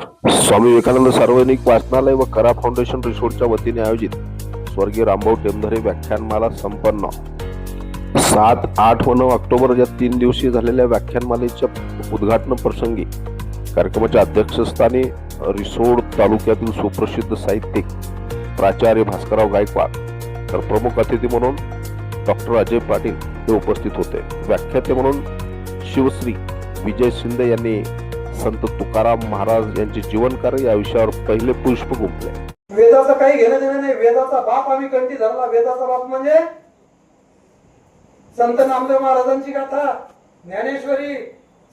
स्वामी विवेकानंद सार्वजनिक वाचनालय व करा फाउंडेशन रिसोर्टच्या वतीने आयोजित स्वर्गीय रामभाऊ टेमधरे व्याख्यानमाला संपन्न. सात आठ व नऊ ऑक्टोबर या तीन दिवशी झालेल्या व्याख्यानमालेच्या उद्घाटन प्रसंगी कार्यक्रमाच्या अध्यक्षस्थानी रिसोड तालुक्यातील सुप्रसिद्ध साहित्यिक प्राचार्य भास्करराव गायकवाड तर प्रमुख अतिथी म्हणून डॉक्टर अजय पाटील हे उपस्थित होते. व्याख्याते म्हणून शिवश्री विजय शिंदे यांनी संत तुकाराम महाराज यांचे जीवनकार्य या विषयावर पहिले पुष्प गुंपले वेदाचं काही घेणं देणं नाही. वेदाचा बाप आम्ही कंटी धरला. वेदाचा बाप म्हणजे संत नामदेव महाराजांची गाथा ज्ञानेश्वरी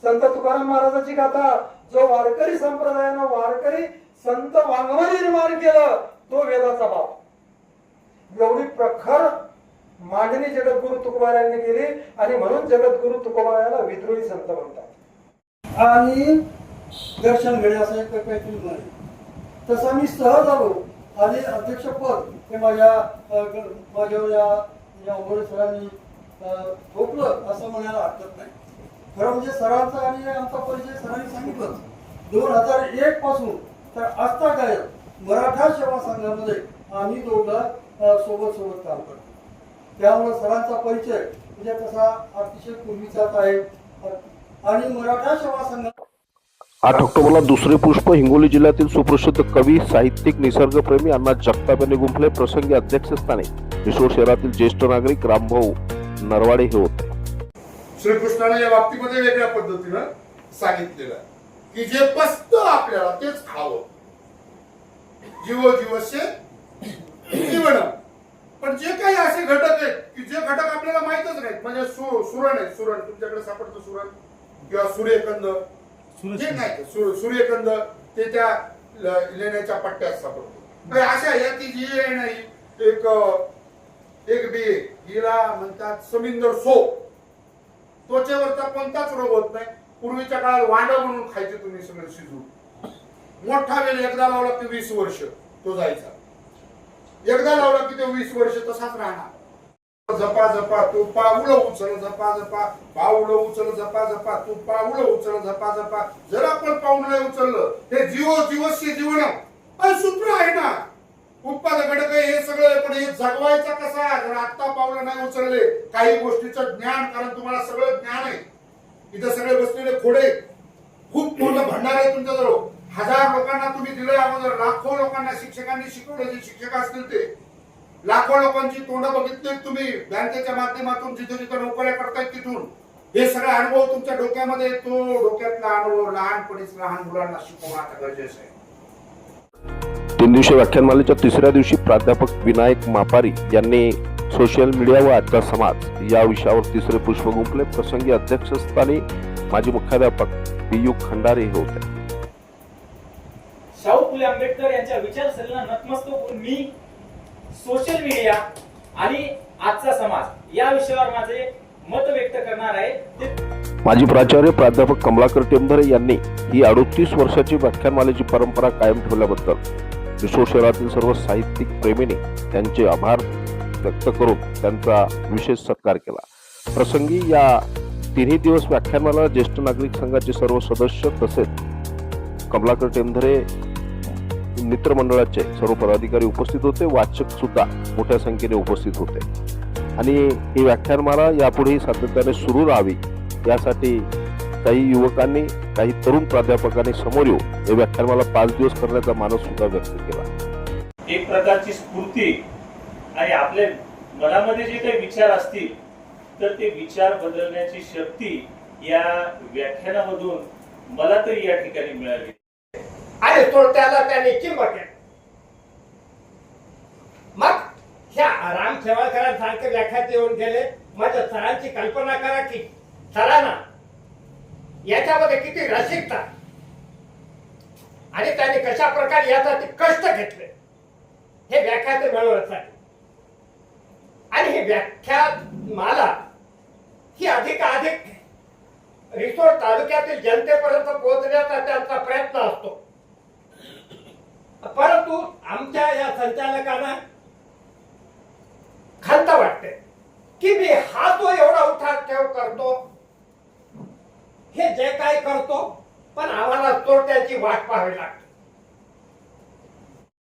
संत तुकाराम महाराजांची गाथा. जो वारकरी संप्रदायानं वारकरी संत वाङ्मय निर्माण केलं तो वेदाचा बाप. एवढी प्रखर मांडणी जगद्गुरु तुकोबारायांनी केली आणि म्हणून जगद्गुरु तुकोबारायाला विद्रोही संत म्हणतात. आणि दर्शन घेण्यासाठी काहीतरी नाही तसा मी सहज आलो. आणि अध्यक्षपद हे माझ्या माझ्यावर या या ओघळे सरांनी ठोकलं असं म्हणायला हरकत नाही. खरं म्हणजे सरांचा आणि आमचा परिचय सरांनी सांगितलं. दोन हजार एक पासून तर आस्था गायक मराठा सेवा संघामध्ये आम्ही दोघं सोबत सोबत काम करतो. त्यामुळे सरांचा परिचय म्हणजे तसा अतिशय पूर्वीचाच आहे. आणि मराठा सेवा संघ आठ ऑक्टोबरला दुसरे पुष्प हिंगोली जिल्ह्यातील सुप्रसिद्ध कवी साहित्यिक निसर्गप्रेमी अण्णा जगताप यांनी गुंफले. प्रसंगी अध्यक्षस्थानी रिसोड शहरातील ज्येष्ठ नागरिक रामभाऊ नरवाडे हे होते. श्रीकृष्णाने या बाबतीमध्ये वेगळ्या पद्धतीनं सांगितलेलं. की जे पसतं आपल्याला तेच खावं. जीव जीवस्य जीवन. पण जे काही असे घटक आहेत की जे घटक आपल्याला माहितच नाहीत म्हणजे सुरण आहे सुरण. तुमच्याकडे सापडतं सुरण? किंवा सूर्यकंद. जे नाही सु- सूर्यकंद ते त्या लेण्याच्या पट्ट्यात सापडतो. अशा याची जी नाही एक एक बी हिला म्हणतात समिंदर सोप त्वचेवरचा कोणताच रोग होत नाही. पूर्वीच्या काळात वांड म्हणून खायचे तुम्ही सगळे शिजून. मोठा वेल एकदा लावला की वीस वर्ष तो जायचा. एकदा लावला की तो वीस वर्ष तसाच राहणार. झपा झपा तू पाऊल उचल झपा झपा पाऊल उचल झपा झपा तू पाऊल उचल झपा झपा जर आपण पाऊल नाही उचललं हे जीव जीवस्य जीवन. आणि सूत्र आहे ना. उत्पादक घटक हे सगळं पण हे जगवायचा कसा? जर आत्ता पावलं नाही उचलले काही गोष्टीचं ज्ञान कारण तुम्हाला सगळं ज्ञान आहे. इथं सगळे बसलेले खोडे. खूप मोठं भंडार आहे तुमच्याजवळ. हजार लोकांना तुम्ही दिलं अगोदर. लाखो लोकांना शिक्षकांनी शिकवलं जे शिक्षक असतील ते. लाखो लोकांची तोंड बघितली तुम्ही. बँकेच्या माध्यमातून जिथे जिथे नोकऱ्या करतायत तिथून. हे सगळे अनुभव तुमच्या डोक्यामध्ये आहे. तो डोक्यातला अनुभव लहानपणीच लहान मुलांना शिकवणं आता गरजेचं आहे. तीन दिवसीय व्याख्यानमालेच्या तिसऱ्या दिवशी प्राध्यापक विनायक मापारी यांनी सोशल मीडिया व आजचा समाज या विषयावर तिसरे पुष्प गुंफले प्रसंगी अध्यक्षस्थानी माजी मुख्याध्यापक पी खंडारे हे होते. शाहू फुले आंबेडकर यांच्या विचारसरणीला नतमस्तक होऊन मी सोशल मीडिया आणि आजचा समाज या विषयावर माझे मत व्यक्त करणार आहे. माजी प्राचार्य प्राध्यापक कमलाकर टेमधरे यांनी ही अडोतीस वर्षाची व्याख्यानमालेची परंपरा कायम ठेवल्याबद्दल रिसोड शहरातील सर्व साहित्यिक प्रेमीने त्यांचे आभार व्यक्त करून त्यांचा विशेष सत्कार केला. प्रसंगी या तिन्ही दिवस व्याख्यानमाला ज्येष्ठ नागरिक संघाचे सर्व सदस्य तसेच कमलाकर टेमधरे मित्रमंडळाचे सर्व पदाधिकारी उपस्थित होते वाचक सुद्धा मोठ्या संख्येने उपस्थित होते. आणि ही व्याख्यानमाला यापुढेही सातत्याने सुरू राहावी यासाठी काही युवकांनी काही तरुण प्राध्यापकांनी समोर येऊ हे व्याख्यानमाला पाच दिवस करण्याचा मानस सुद्धा व्यक्त केला. एक प्रकारची स्फूर्ती आणि आपल्या मनामध्ये जे काही विचार असतील तर ते विचार बदलण्याची शक्ती या व्याख्यानामधून मला तरी या ठिकाणी मिळाली. आणि तो त्याला त्याने किंमत आहे. मग ह्या राम सारखे व्याख्यात येऊन गेले. माझ्या सरांची कल्पना करा की सरांना याच्यामध्ये किती रसिकता. आणि त्याने कशा प्रकारे यासाठी कष्ट घेतले. हे व्याख्यात मिळवण्यासाठी आणि ही व्याख्यात माला ही अधिकाधिक रिसोड तालुक्यातील जनतेपर्यंत पोहोचण्याचा त्यांचा प्रयत्न घालता आला का ना खंत वाटते. की मी हा तो एवढा उठाव ठेव करतो? हे जे काय करतो पण आम्हाला तोट्याची वाट पाहावी लागते.